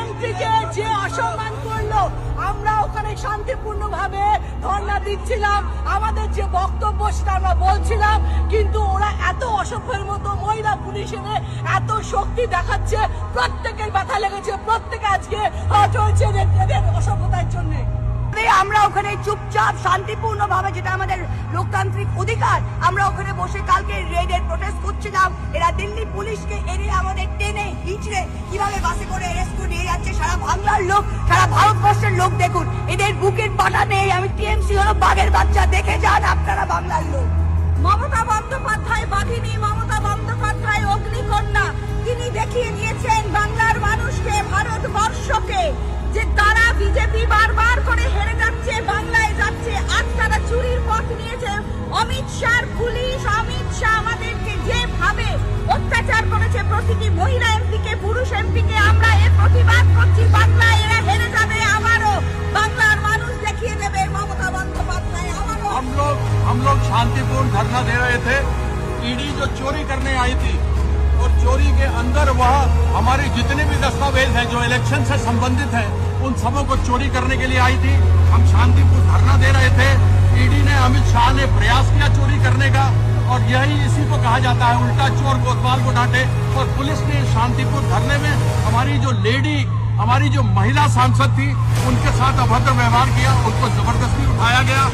এমপিকে যে অসম্মান ধর্ণা দিচ্ছিলাম, আমাদের যে বক্তব্য সেটা আমরা বলছিলাম, কিন্তু ওরা এত অসভ্যের মতো মহিলা পুলিশ এত শক্তি দেখাচ্ছে, প্রত্যেকের মাথা লেগেছে, প্রত্যেকে আজকে চলছে এদের অসভ্যতার জন্য। আমরা ওখানে চুপচাপ শান্তিপূর্ণ ভাবে যেটা আমাদের লোকতান্ত্রিক অধিকার, আমরা ওখানে বসে কালকে রেডের প্রোটেস্ট করছিলাম। এরা দিল্লি পুলিশকে এনে আমাদের টেনে, হিঁচড়ে কীভাবে বাসে করে অ্যারেস্ট করে নিয়ে যাচ্ছে সারা বাংলার লোক, সারা ভারতবর্ষের লোক দেখুন। এদের বুকের পাটা নেই। আমি টিএমসি হলো বাঘের বাচ্চা, দেখে যান আপনারা বাংলার অমিত শাহ পুলিশ অমিত শাহ আমাদেরকে যেভাবে অত্যাচার করেছে প্রতিটি মহিলা এমপিকে পুরুষ এমপিকে আমরা এর প্রতিবাদ করছি বাংলায় এরা হেরে যাবে আবারও বাংলার মানুষ দেখিয়ে দেবে মমতা বন্দ্যোপাধ্যায় আবারও हम लोग हम लोग शांतिपूर्ण धरना दे रहे थे ईडी जो चोरी करने आई थी और चोरी के अंदर वह हमारे जितने भी दस्तावेज हैं जो इलेक्शन से संबंधित हैं उन सबों को चोरी करने के लिए आई थी हम शांतिपूर्ण धरना दे रहे थे ईडी ने अमित शाह ने प्रयास किया चोरी करने का और यही इसी को कहा जाता है, उल्टा चोर कोतवाल को डांटे और पुलिस ने शांतिपुर धरने में हमारी जो लेडी, हमारी जो महिला सांसद थी, उनके साथ अभद्र व्यवहार किया, उनको ज़बरदस्ती उठाया गया।